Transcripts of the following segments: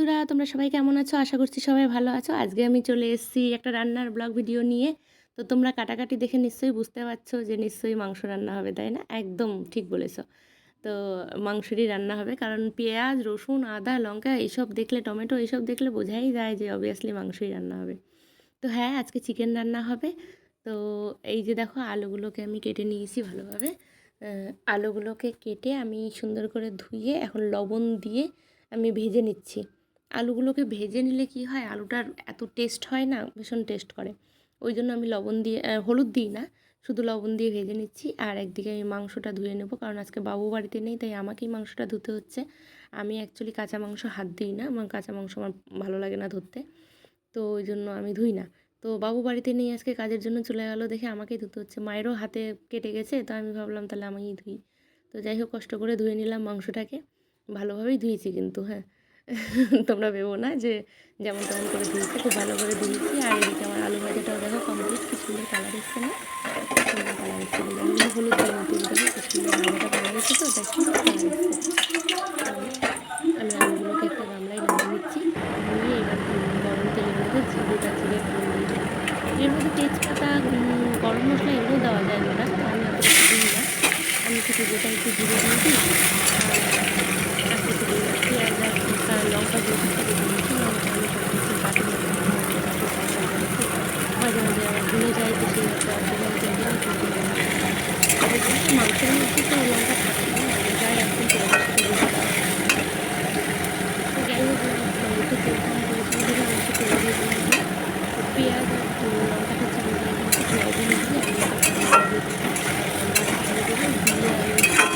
বন্ধুরা, তোমরা সবাই কেমন আছো? আশা করছি সবাই ভালো আছো। আজকে আমি চলে এসেছি একটা রান্নার ব্লগ ভিডিও নিয়ে। তো তোমরা কাটাকাটি দেখে নিশ্চয়ই বুঝতে পারছ যে নিশ্চয়ই মাংস রান্না হবে, তাই না? একদম ঠিক বলেছ। তো মাংসরই রান্না হবে, কারণ পেঁয়াজ, রসুন, আদা, লঙ্কা এইসব দেখলে, টমেটো এইসব দেখলে বোঝাই যায় যে অবভিয়াসলি মাংসই রান্না হবে। তো হ্যাঁ আজকে চিকেন রান্না হবে। তো এই যে দেখো, আলুগুলোকে আমি কেটে নিয়েছি ভালোভাবে। আলুগুলোকে কেটে আমি সুন্দর করে ধুয়ে এখন লবণ দিয়ে আমি ভেজে নিচ্ছি। আলুগুলোকে ভেজে নিলে কি হয়? আলুটার এত টেস্ট হয় না, ভীষণ টেস্ট করে। ওই জন্য আমি লবণ দিয়ে হলুদ দিই না, শুধু লবণ দিয়ে ভেজে নিচ্ছি। আর একদিকে আমি মাংসটা ধুয়ে নেব, কারণ আজকে বাবু বাড়িতে নেই, তাই আমাকেই মাংসটা ধুতে হচ্ছে। আমি অ্যাকচুয়ালি কাঁচা মাংস হাত দিই না, আমার কাঁচা মাংস আমার ভালো লাগে না ধরতে। তো ওই জন্য আমি ধুই না। তো বাবু বাড়িতে নেই, আজকে কাজের জন্য চলে গেলো, দেখে আমাকেই ধুতে হচ্ছে। মায়েরও হাতে কেটে গেছে, তো আমি ভাবলাম তাহলে আমিই ধুই। তো যাই হোক, কষ্ট করে ধুয়ে নিলাম মাংসটাকে। ভালোভাবেই ধুয়েছি কিন্তু হ্যাঁ। তোমরা ভেবো না যে যেমন তেমন করে ধুয়েছি, খুব ভালো করে দিয়েছি আর এদিকে আমার আলু ভাজাটাও দেখো কমপ্লিট কি সুন্দর কালার এসছে না? সুন্দর কালার এসছে আমি হলুদ দিয়ে মতো দেখো কি সুন্দর ভাজাটা কালার এসছে তো, দেখ সুন্দর কালার এসছে। আমি আলুগুলোকে একটা গামলায় নামিয়ে নিচ্ছি, নিয়ে এবার গরম তেলের মধ্যে জিরেটা জিরে ফোড়ন দিয়ে। এর মধ্যে তেজপাতা গরম মশলা এগুলো দেওয়া যায় না, আমি অত কিছু দিই না। আমি শুধু যেটা একটু জিরে দিয়ে দিই আর আর কিছু দিই না পেঁয়াজ আর আর লঙ্কা দিয়ে কিছু দিয়ে দিয়েছি লঙ্কা আমি সব কিছু বাটি মাঝে মাঝে তো সেই একটা অসুবিধা হয়ে যায় মাংসের মধ্যে তো লঙ্কা থাকে না যাই একদম তেল মশলা যাই হোক একটু তেল কম করেছিল দেখে আমি একটু তেল দিয়ে দিলাম তো পেঁয়াজ আর লঙ্কাটা চিনি দিয়ে কিন্তু লবণ দিয়ে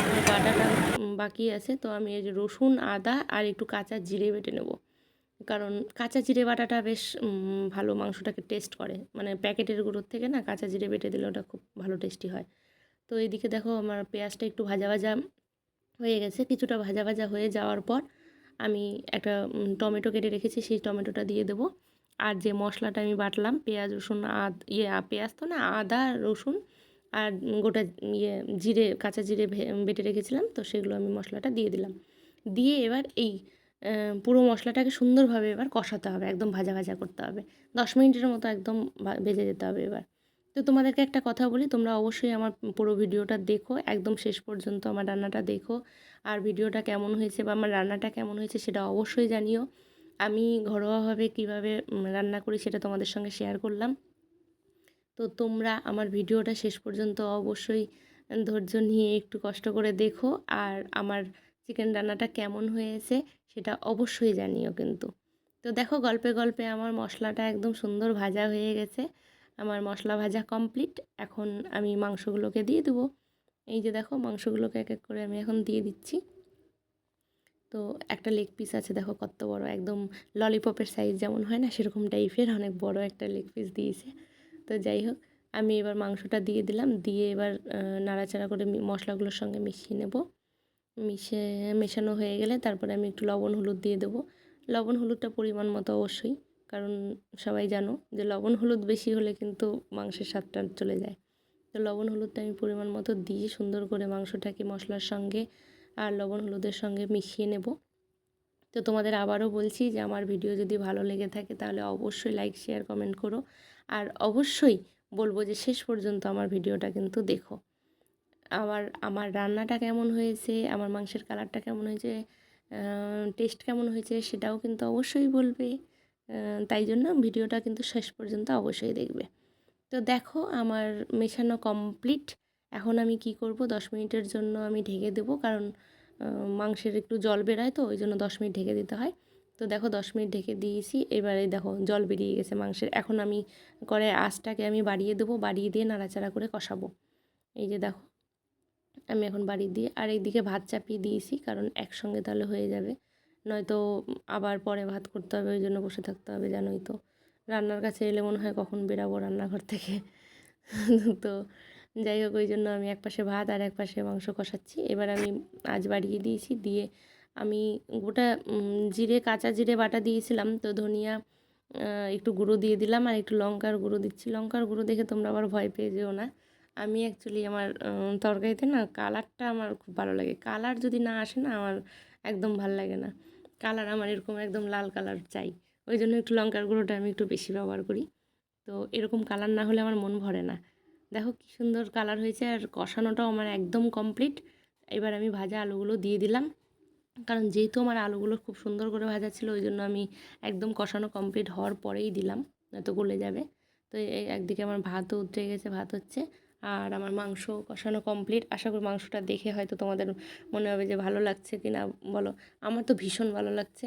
আমি বাটাটা বাকি আছে, তো আমি এই যে রসুন, আদা আর একটু কাঁচা জিরে বেটে নেব। কারণ কাঁচা জিরে বাটাটা বেশ ভালো মাংসটাকে টেস্ট করে। মানে প্যাকেটের গুঁড়োর থেকে না কাঁচা জিরে বেটে দিলে ওটা খুব ভালো টেস্টি হয়। তো এইদিকে দেখো আমার পেঁয়াজটা একটু ভাজা ভাজা হয়ে গেছে। কিছুটা ভাজা ভাজা হয়ে যাওয়ার পর আমি একটা টমেটো কেটে রেখেছি, সেই টমেটোটা দিয়ে দেবো। আর যে মশলাটা আমি বাটলাম, পেঁয়াজ, রসুন, আদ ইয়ে পেঁয়াজ তো না, আদা, রসুন আর গোটা ইয়ে জিরে, কাঁচা জিরে বেটে রেখেছিলাম, তো সেগুলো আমি মশলাটা দিয়ে দিলাম। দিয়ে এবার এই পুরো মশলাটাকে সুন্দরভাবে এবার কষাতে হবে, একদম ভাজা ভাজা করতে হবে। দশ মিনিটের মতো একদম ভেজে যেতে হবে এবার। তো তোমাদেরকে একটা কথা বলি, তোমরা অবশ্যই আমার পুরো ভিডিওটা দেখো, একদম শেষ পর্যন্ত আমার রান্নাটা দেখো। আর ভিডিওটা কেমন হয়েছে বা আমার রান্নাটা কেমন হয়েছে সেটা অবশ্যই জানিও। আমি ঘরোয়াভাবে কীভাবে রান্না করি সেটা তোমাদের সঙ্গে শেয়ার করলাম। তো তোমরা আমার ভিডিওটা শেষ পর্যন্ত অবশ্যই ধৈর্য নিয়ে একটু কষ্ট করে দেখো। আর আমার চিকেন রান্নাটা কেমন হয়েছে সেটা অবশ্যই জানিও কিন্তু। তো দেখো গল্পে গল্পে আমার মশলাটা একদম সুন্দর ভাজা হয়ে গেছে। আমার মশলা ভাজা কমপ্লিট। এখন আমি মাংসগুলোকে দিয়ে দেবো। এই যে দেখো মাংসগুলোকে এক এক করে আমি এখন দিয়ে দিচ্ছি। তো একটা লেগ পিস আছে দেখো কত বড়, একদম ললিপপের সাইজ যেমন হয় না সেরকম টাইপের অনেক বড় একটা লেগ পিস দিয়েছে। তো যাই হোক, আমি এবার মাংসটা দিয়ে দিলাম। দিয়ে এবার নাড়াচাড়া করে মশলাগুলোর সঙ্গে মিশিয়ে নেব। মিশে, মেশানো হয়ে গেলে তারপরে আমি একটু লবণ, হলুদ দিয়ে দেবো। লবণ, হলুদটা পরিমাণ মতো অবশ্যই, কারণ সবাই জানো যে লবণ, হলুদ বেশি হলে কিন্তু মাংসের স্বাদটা চলে যায়। তো লবণ, হলুদটা আমি পরিমাণ মতো দিয়ে সুন্দর করে মাংসটাকে মশলার সঙ্গে আর লবণ, হলুদের সঙ্গে মিশিয়ে নেব। তো তোমাদের আবারও বলছি যে আমার ভিডিও যদি ভালো লেগে থাকে তাহলে অবশ্যই লাইক শেয়ার কমেন্ট করো। আর অবশ্যই বলব যে শেষ পর্যন্ত আমার ভিডিওটা কিন্তু দেখো। আমার আমার রান্নাটা কেমন হয়েছে, আমার মাংসের কালারটা কেমন হয়েছে টেস্ট কেমন হয়েছে সেটাও কিন্তু অবশ্যই বলবে। তাই জন্য ভিডিওটা কিন্তু শেষ পর্যন্ত অবশ্যই দেখবে। তো দেখো আমার মেশানো কমপ্লিট এখন আমি কি করব? দশ মিনিটের জন্য আমি ঢেকে দেবো কারণ মাংসের একটু জল বেরোয় তো, ওই জন্য দশ মিনিট ঢেকে দিতে হয়। তো দেখো দশ মিনিট ঢেকে দিয়েছি, এবারে দেখো জল বেরিয়ে গেছে মাংসের। এখন আমি করে আঁচটাকে আমি বাড়িয়ে দেবো, বাড়িয়ে দিয়ে নাড়াচাড়া করে কষাবো। এই যে দেখো, আমি এখন বাড়ি দিয়ে আর এইদিকে ভাত চাপিয়ে দিয়েছি, কারণ একসঙ্গে তাহলে হয়ে যাবে। নয়তো আবার পরে ভাত করতে হবে, ওই জন্য বসে থাকতে হবে, জানোই তো। রান্নার কাছে এলে মনে হয় কখন বেরাবো রান্নাঘর থেকে। তো যাই হোক, ওই জন্য আমি এক পাশে ভাত আর এক পাশে মাংস কষাচ্ছি। এবার আমি আজ বাড়িয়ে দিয়েছি, দিয়ে আমি গোটা জিরে, কাঁচা জিরে বাটা দিয়েছিলাম। তো ধনিয়া একটু গুঁড়ো দিয়ে দিলাম আর একটু লঙ্কার গুঁড়ো দিচ্ছি। লঙ্কার গুঁড়ো দেখে তোমরা আবার ভয় পেয়ে যেও না। আমি অ্যাকচুয়ালি আমার তরকারিতে না কালারটা আমার খুব ভালো লাগে। কালার যদি না আসে না আমার একদম ভালো লাগে না। কালার আমার এরকম একদম লাল কালার চাই। ওই জন্য একটু লঙ্কার গুঁড়োটা আমি একটু বেশি ব্যবহার করি। তো এরকম কালার না হলে আমার মন ভরে না। দেখো কী সুন্দর কালার হয়েছে আর কষানোটাও আমার একদম কমপ্লিট এবার আমি ভাজা আলুগুলো দিয়ে দিলাম। কারণ যেহেতু আমার আলুগুলো খুব সুন্দর করে ভাজা ছিল, ওই জন্য আমি একদম কষানো কমপ্লিট হওয়ার পরেই দিলাম। নয়তো গলে যাবে। তো একদিকে আমার ভাতও উঠে গেছে, ভাত হচ্ছে। আর আমার মাংস কষানো কমপ্লিট আশা করি মাংসটা দেখে হয়তো তোমাদের মনে হবে যে ভালো লাগছে কি না বলো, আমার তো ভীষণ ভালো লাগছে।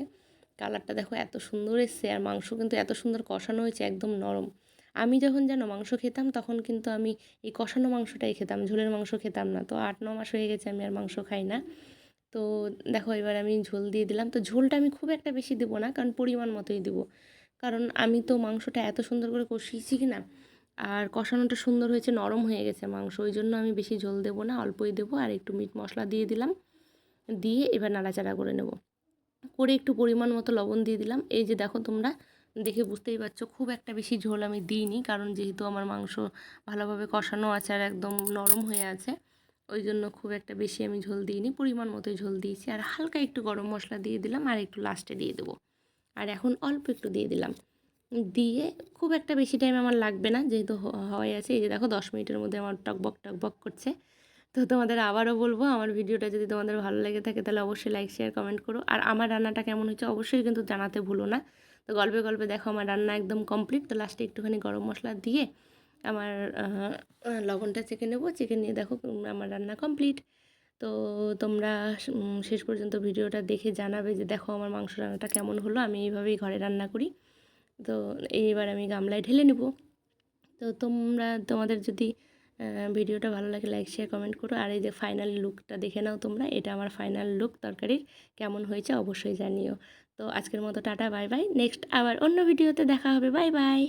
কালারটা দেখো এত সুন্দর এসছে, আর মাংস কিন্তু এত সুন্দর কষানো হয়েছে, একদম নরম। আমি যখন যেন মাংস খেতাম, তখন কিন্তু আমি এই কষানো মাংসটাই খেতাম, ঝোলের মাংস খেতাম না। তো আট, ন মাস হয়ে গেছে আমি আর মাংস খাই না। তো দেখো এবার আমি ঝোল দিয়ে দিলাম। তো ঝোলটা আমি খুব একটা বেশি দেবো না, কারণ পরিমাণ মতোই দেবো। কারণ আমি তো মাংসটা এত সুন্দর করে কষিয়েছি কি না, আর কষানোটা সুন্দর হয়েছে, নরম হয়ে গেছে মাংস। ওই জন্য আমি বেশি ঝোল দেবো না, অল্পই দেবো, আর একটু মিট মশলা দিয়ে দিলাম। দিয়ে এবার নাড়াচাড়া করে নেব। করে একটু পরিমাণ মতো লবণ দিয়ে দিলাম। এই যে দেখো তোমরা, দেখে বুঝতেই পারছ, খুব একটা বেশি ঝোল আমি দিইনি, কারণ যেহেতু আমার মাংস ভালোভাবে কষানো আছে আর একদম নরম হয়ে আছে ওই জন্য খুব একটা বেশি আমি ঝোল দিইনি, পরিমাণ মতোই ঝোল দিয়েছি। আর হালকা একটু গরম মশলা দিয়ে দিলাম আর একটু লাস্টে দিয়ে দেবো। আর এখন অল্প একটু দিয়ে দিলাম। দিয়ে খুব একটা বেশি টাইম আমার লাগবে না, যেহেতু হওয়াই আছে। এই যে দেখো, দশ মিনিটের মধ্যে আমার টকবক টকবক করছে। তো তোমাদের আবারও বলব, আমার ভিডিওটা যদি তোমাদের ভালো লেগে থাকে, তাহলে অবশ্যই লাইক শেয়ার কমেন্ট করো। আর আমার রান্নাটা কেমন হয়েছে অবশ্যই কিন্তু জানাতে ভুলো না। তো গল্পে গল্পে দেখো, আমার রান্না একদম কমপ্লিট তো লাস্টে একটুখানি গরম মশলা দিয়ে আমার লবণটা চেকে নেব। চেকে নিয়ে দেখো আমার রান্না কমপ্লিট তো তোমরা শেষ পর্যন্ত ভিডিওটা দেখে জানাবে যে দেখো আমার মাংস রান্নাটা কেমন হলো। আমি এইভাবেই ঘরে রান্না করি। তো এইবার আমি গামলায় ঢেলে নেব। তো তোমরা, তোমাদের যদি ভিডিওটা ভালো লাগে লাইক শেয়ার কমেন্ট করো। আর এই যে ফাইনাল লুকটা দেখে নাও তোমরা। এটা আমার ফাইনাল লুক তরকারির। কেমন হয়েছে অবশ্যই জানিও। তো আজকের মতো টাটা বাই বাই নেক্সট আবার অন্য ভিডিওতে দেখা হবে। Bye bye